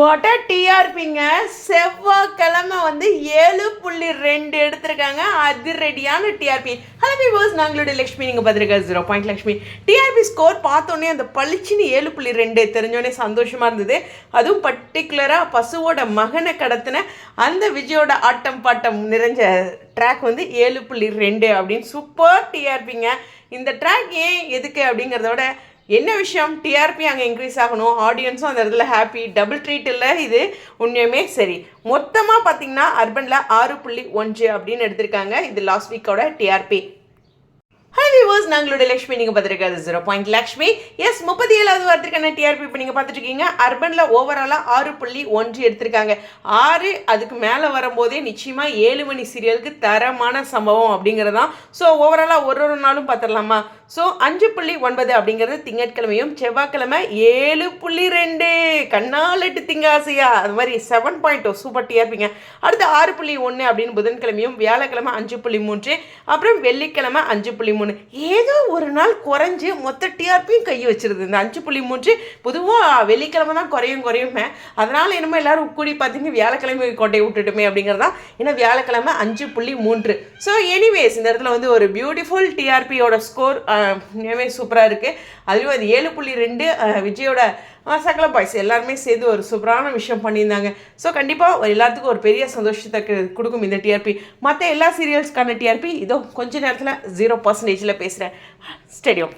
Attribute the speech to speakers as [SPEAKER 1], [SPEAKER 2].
[SPEAKER 1] ஓட்ட டிஆர்பிங்க செவ்வாய்க்கிழமை வந்து ஏழு புள்ளி ரெண்டு எடுத்திருக்காங்க. அதிரடியான டிஆர்பி ஹலோ விவர்ஸ் நாங்களுடைய லக்ஷ்மி. நீங்கள் பார்த்துருக்க zero point Lakshmi. TRP score பார்த்தோன்னே அந்த பளிச்சுன்னு ஏழு புள்ளி ரெண்டு தெரிஞ்சோடனே சந்தோஷமாக இருந்தது. அதுவும் பர்டிகுலராக பசுவோட மகனை கடத்தின அந்த விஜயோட ஆட்டம் பாட்டம் நிறைஞ்ச ட்ராக் வந்து ஏழு புள்ளி ரெண்டு அப்படின்னு சூப்பர் டிஆர்பிங்க இந்த ட்ராக் ஏன் எதுக்கு அப்படிங்கிறத விட என்ன விஷயம்? டிஆர்பி அங்கே இன்க்ரீஸ் ஆகணும். ஆடியன்ஸும் அந்த இடத்துல ஹாப்பி டபுள் ட்ரீட் இல்லை இது உண்மையுமே சரி. மொத்தமாக பார்த்தீங்கன்னா அர்பனில் ஆறு புள்ளி ஒன்று அப்படின்னு எடுத்திருக்காங்க. இது லாஸ்ட் வீக்கோட டிஆர்பி வியூவர்ஸ் நாங்களுடைய லக்ஷ்மி நீங்கள் பார்த்துருக்காது ஜீரோ பாயிண்ட் லக்ஷ்மி. எஸ் முப்பத்தி ஏழாவது வாரத்திற்கான டிஆர்பி இப்போ நீங்கள் பார்த்துருக்கீங்க. அர்பனில் ஓவராலாக ஆறு புள்ளி ஒன்று எடுத்திருக்காங்க. ஆறு அதுக்கு மேலே வரும்போதே நிச்சயமாக ஏழு மணி சீரியலுக்கு தரமான சம்பவம் அப்படிங்கிறதான் ஸோ ஓவராலாக ஒரு ஒரு நாளும் பார்த்துடலாமா ஸோ அஞ்சு புள்ளி ஒன்பது அப்படிங்கிறது திங்கட்கிழமையும் செவ்வாய்க்கிழமை ஏழு புள்ளி ரெண்டு. கண்ணாலெட்டு திங்காசியா திங்காசையா அது மாதிரி செவன் பாயிண்ட் டூ சூப்பர் டிஆர்பிங்க அடுத்து ஆறு புள்ளி ஒன்று அப்படின்னு புதன்கிழமையும் வியாழக்கிழமை அஞ்சு புள்ளி மூன்று. அப்புறம் வெள்ளிக்கிழமை அஞ்சு புள்ளி மூணு. ஏதோ ஒரு நாள் குறைஞ்சு மொத்த டிஆர்பியும் கை வச்சிருது. இந்த அஞ்சு புள்ளி மூன்று பொதுவாக வெள்ளிக்கிழமை தான் குறையும் குறையுமே அதனால் என்னமோ எல்லாரும் கூடி பார்த்தீங்கன்னா வியாழக்கிழமை கொண்டை விட்டுட்டுமே அப்படிங்கிறதா? ஏன்னா வியாழக்கிழமை அஞ்சு புள்ளி மூன்று. ஸோ எனிவேஸ் இந்த இடத்துல வந்து ஒரு பியூட்டிஃபுல் டிஆர்பியோட ஸ்கோர் சூப்பராக இருக்குது அதுலேயும் அது ஏழு புள்ளி ரெண்டு விஜயோட சகல பாய்ஸ் எல்லாருமே சேர்ந்து ஒரு சூப்பரான விஷயம் பண்ணியிருந்தாங்க. ஸோ கண்டிப்பாக எல்லாத்துக்கும் ஒரு பெரிய சந்தோஷத்தை கொடுக்கும் இந்த டிஆர்பி மற்ற எல்லா சீரியல்ஸ்க்கான டிஆர்பி இதோ கொஞ்ச நேரத்தில் ஜீரோ பர்சன்டேஜில் பேசுகிறேன் ஸ்டேடியம்